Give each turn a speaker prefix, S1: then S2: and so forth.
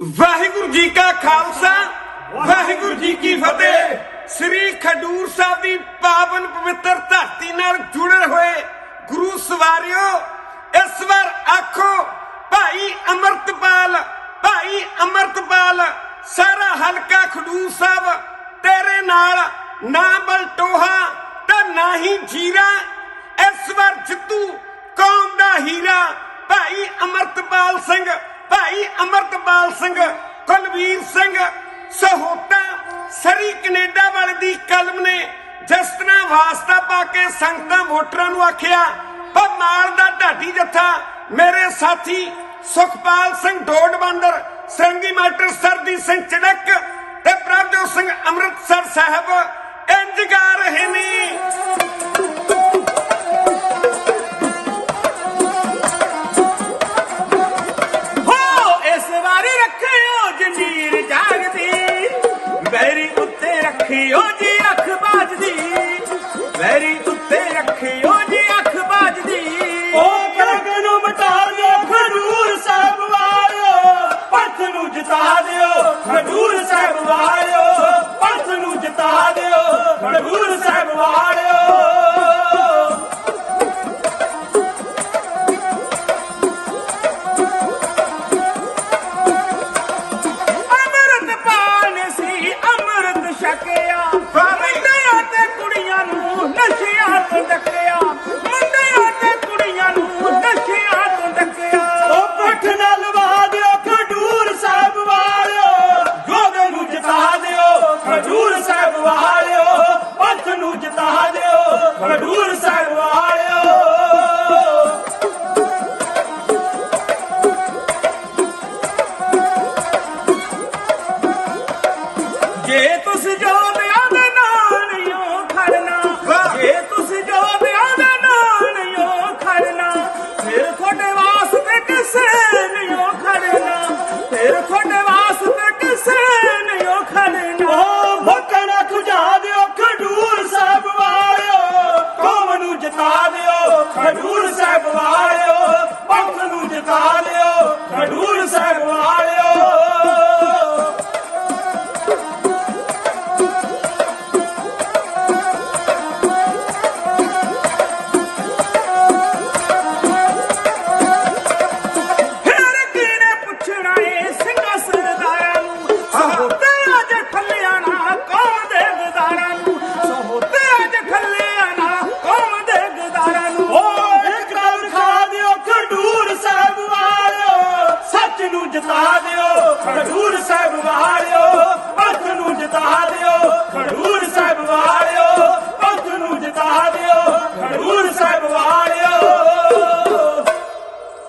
S1: ਵਾਹਿਗੁਰੂ ਜੀ ਕਾ ਖਾਲਸਾ, ਵਾਹਿਗੁਰੂ ਜੀ ਕੀ ਫਤਿਹ। ਸ੍ਰੀ ਖਡੂਰ ਸਾਹਿਬ ਦੀ ਪਾਵਨ ਪਵਿੱਤਰ ਧਰਤੀ ਨਾਲ ਜੁੜੇ ਹੋਏ ਗੁਰੂ ਸਵਾਰਿਓ, ਇਸ ਵਾਰ ਆਖੋ, ਭਾਈ ਅਮਰਤਪਾਲ ਭਾਈ ਅਮਰਤਪਾਲ, ਸਾਰਾ ਹਲਕਾ ਖਡੂਰ ਸਾਹਿਬ, ਤੇਰੇ ਨਾਲ ਨਾ ਬਲਟੋਹਾ ਤੇ ਨਾ ਹੀ ਜੀਰਾ। ਗੁਰਦਿਆਲ ਸਿੰਘ, ਕੁਲਵੀਰ ਸਿੰਘ ਸਹੋਤਾ ਸਰੀ ਕੈਨੇਡਾ ਵਾਲੇ ਦੀ ਕਲਮ ਨੇ ਜਿਸ ਤਰ੍ਹਾਂ ਵਾਸਤਾ ਪਾ ਕੇ ਸੰਗਤਾਂ ਵੋਟਰਾਂ ਨੂੰ ਆਖਿਆ, ਪਰ ਮਾਲ ਦਾ ਢਾਡੀ ਜੱਥਾ ਮੇਰੇ ਸਾਥੀ ਸੁਖਪਾਲ ਸਿੰਘ ਡੋਡਬੰਦਰ, ਸਰੰਗੀ ਮਾਸਟਰ ਸਰਦੀ ਸਿੰਘ ਚੜਕ ਤੇ ਪ੍ਰਭਜੋਤ ਸਿੰਘ ਅੰਮ੍ਰਿਤਸਰ ਸਾਹਿਬ
S2: Aquí, Produce!